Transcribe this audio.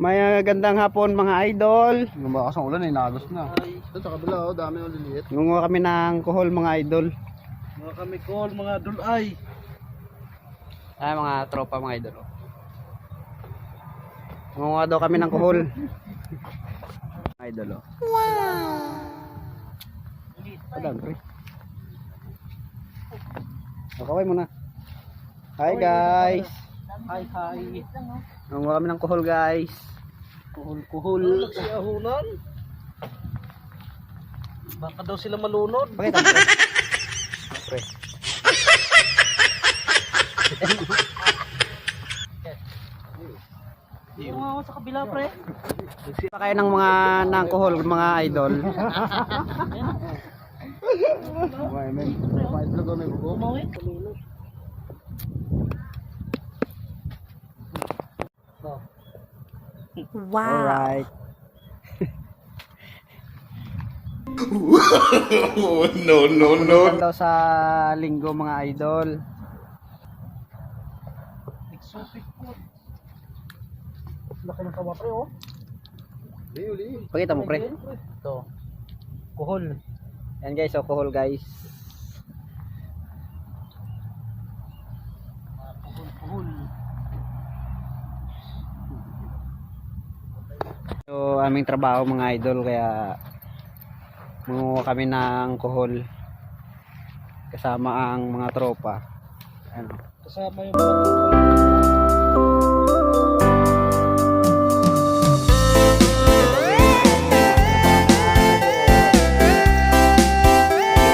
May uh, gandang hapon mga idol. Lumakas ang ulan eh, nagos na. Ito sa kabila oh, dami ng liliit. Ngunguha kami ng kuhol mga idol. Mga kami call, mga dulay. Ay mga tropa mga idol. Ngunguha daw kami ng kuhol. Mga idol oh. Wow! pre. Okay muna. Hi guys. Hi, hi. Ngunguha kami ng kuhol guys. Kuhol, kuhol. Si ahunan. Baka daw sila malunod. Pakita mo pre. Yung mga sa kabila, pre. Pa kayo ng mga ng kuhol mga idol. May may may vlog oh, may bugo. Umawi. Alright. no, no, no. daw sa linggo mga idol. Exotic food. Laki ng tawa, pre, oh. Pakita mo pre. Ito. Kuhol. Yan guys, so kuhol guys. Kuhol, kuhol. So aming trabaho mga idol kaya mangunguha kami ng kuhol kasama ang mga tropa. Ano? Kasama yung mga kuhol.